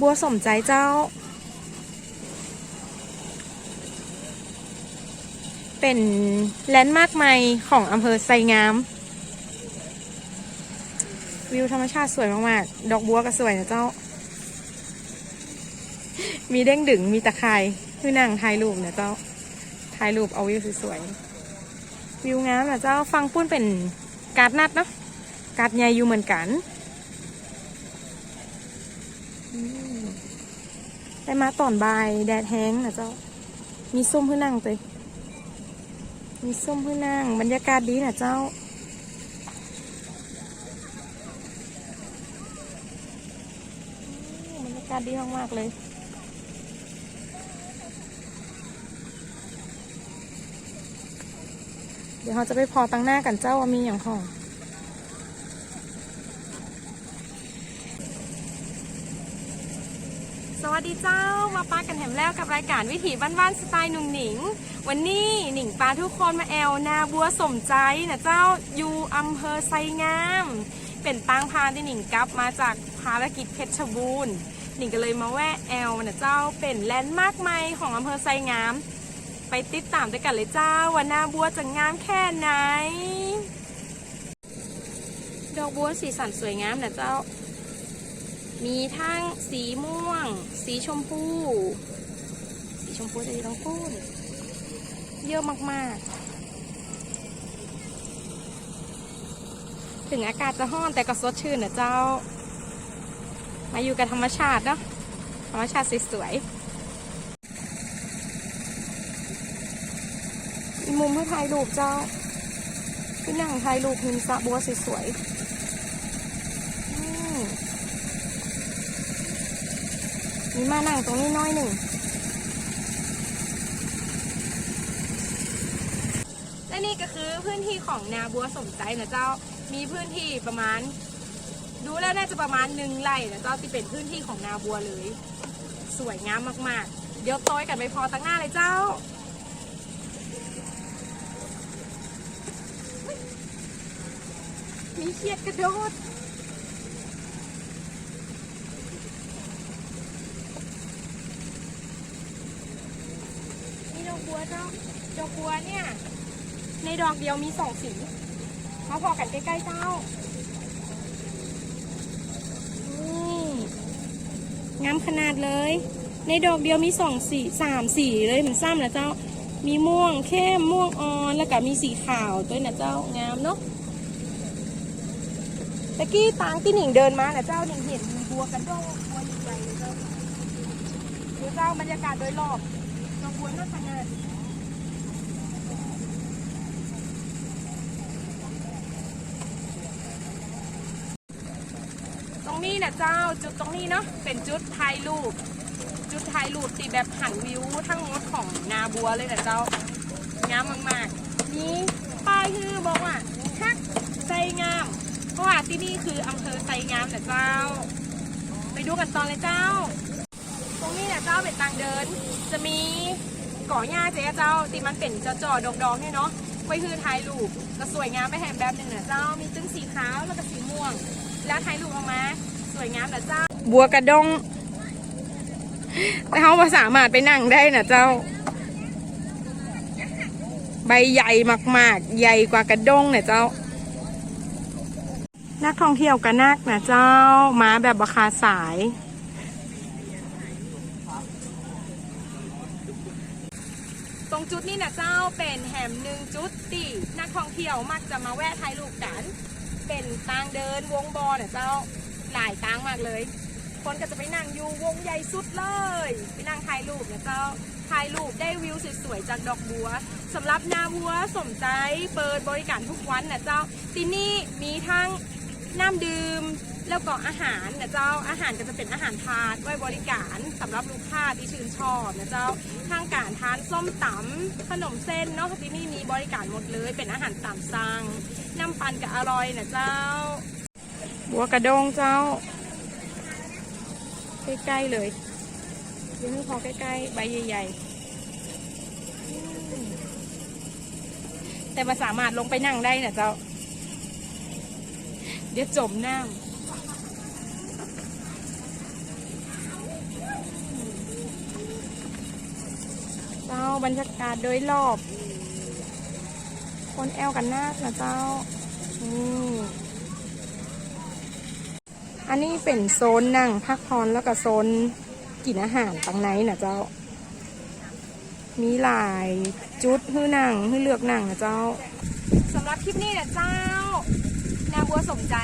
บัวสมใจเจ้า เป็นแลนด์มาร์คใหม่ของอำเภอไซงาม วิวธรรมชาติสวยมาก ๆ ดอกบัวก็สวยนะเจ้า มีเด้งดึงมีตะไคร่คือนั่งถ่ายรูปนะเจ้าถ่ายรูปเอาวิวสวยๆวิวงามนะเจ้าฟังปุ้นเป็นการ์ดนัดเนาะการ์ดใหญ่อยู่เหมือนกันอืม ได้มาตอนบ่ายแดดแห้งนะเจ้า มีส้มพื่อนั่งเตยมีส้มพื่อนั่ง บรรยากาศดีนะเจ้า บรรยากาศดีมากๆเลยเดี๋ยวเราจะไปพอตั้งหน้ากันเจ้าว่ามีอย่างของ สวัสดีเจ้ามาปากันแถมแล้วกับรายการวิถีบ้านๆสไตล์หนุ่งหนิง วันนี้หนิงปาทุกคนมาแอลนาบัวสมใจนะเจ้าอยู่อำเภอไซงาม เป็นปางพานที่หนิงกลับมาจากภารกิจเพชรบูรณ์หนิงก็เลยมาแวะแอลนะเจ้าเป็นแลนด์มาร์คใหม่ของอำเภอไซงาม ไปติดตามด้วยกันเลยเจ้าว่านาบัวจะงามแค่ไหน ดอกบัวสีสันสวยงามนะเจ้า มีทั้งสีม่วง สีชมพู สีชมพูจะดีต้องพูดเยอะมากๆ ถึงอากาศจะห้อนแต่ก็สดชื่นนะเจ้า มาอยู่กับธรรมชาติเนาะ ธรรมชาติสวยๆมีมุมให้ถ่ายรูปเจ้าที่นั่งถ่ายรูปหิมสะบัวสวยๆอื มีมานั่งตรงนี้น้อยหนึ่ง และนี่ก็คือพื้นที่ของนาบัวสมใจนะเจ้า มีพื้นที่ประมาณ ดูแล้วน่าจะประมาณหนึ่งไร่นะเจ้าที่เป็นพื้นที่ของนาบัวเลย สวยงามมากๆ เดี๋ยวต้อยกันไปพอตั้งหน้าเลยเจ้ามีเขียดกระโดด นี่ดอก บัวเจ้าดอกบัวเนี่ย ในดอกเดียวมีสองสีมาพอกันใกล้ๆเจ้านี่งามขนาดเลย ในดอกเดียวมีสองสีสามสีเลยเหมือนซ้ำนะเจ้า มีม่วงเข้มม่วงอ่อนแล้วก็มีสีขาวด้วยนะเจ้างามเนาะตะกี้ตางที่หนิงเดินมานะเจ้าหนิงเห็นบัวกระด้งบัวใหญ่เลยเจ้าดูเจ้าบรรยากาศโดยรอบ ตรงนี้นะเจ้าจุดตรงนี้เนาะเป็นจุดถ่ายรูป จุดถ่ายรูปตีแบบหันวิวทั้งหมดของนาบัวเลยนะเจ้างามมากๆนี่ป้ายคือบอกว่าฮักใจงาม เพราะว่าที่นี่คืออำเภอไซงามนะเจ้า ไปดูกันตอนเลยเจ้า เนี่ยเจ้าเป็นทางเดิน จะมีก่อหญ้าเจ๊เจ้าที่มันเป็นจอจอดอกดอกๆเนี่ยเนาะไว้คือถ่ายรูปก็สวยงามไปแหมแบบหนึ่งนะเจ้ามีตึ้งสีขาวแล้วก็สีม่วง แล้วถ่ายรูปออกมา สวยงามนะเจ้า บัวกระดงแต่เขาสามารถไปนั่งได้นะเจ้า ใบใหญ่มากๆ ใหญ่กว่ากระดงเนี่ยเจ้า นักท่องเที่ยวกันนักนะเจ้ามาแบบราคาสาย ตรง จุดนี้นะเจ้าเป็นแหมหนึ่งจุดที่นักท่องเที่ยวมักจะมาแวะถ่ายรูปกัน เป็นทางเดินวงบอนะเจ้าหลายทางมากเลย คนก็จะไปนั่งอยู่วงใหญ่สุดเลย ไปนั่งถ่ายรูปนะเจ้าถ่ายรูปได้วิวสวยๆจากดอกบัวสำหรับนาบัวสมใจเปิดบริการทุกวันนะเจ้าที่นี่มีทั้งน้ำดื่ม แล้วก็อาหารนะเจ้าอาหารก็จะเป็นอาหารทานไว้บริการสำหรับลูกค้าที่ชื่นชอบนะเจ้าทางการทานส้มตำขนมเส้นเนาะที่นี่มีบริการหมดเลย เป็นอาหารตามสั่งน้ำปั่นก็อร่อยนะเจ้า บัวกระดงเจ้า ใกล้ๆเลยยวให้พอใกล้ๆใบใหญ่ ๆ แต่มาสามารถลงไปนั่งได้นะเจ้า เดี๋ยวจมน้ำ บรรยากาศโดยรอบ คนแอลกันนาดนะเจ้านี่อันนี้เป็นโซนนั่งพักผ่อนแล้วก็โซนกินอาหารตังไหนนะเจ้า มีหลายจุดให้นั่งให้เลือกนั่งนะเจ้าสำหรับคลิปนี้นะเจ้า นาบัวสมใจ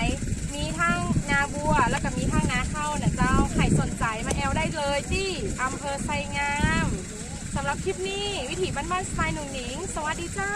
มีทั้งนาบัวแล้วก็มีทั้งนาเข้านะเจ้า ใครสนใจมาแอลได้เลยที่อำเภอไซงาม สำหรับคลิปนี้วิถีบ้านๆสไตล์หนุ่งหนิง สวัสดีเจ้า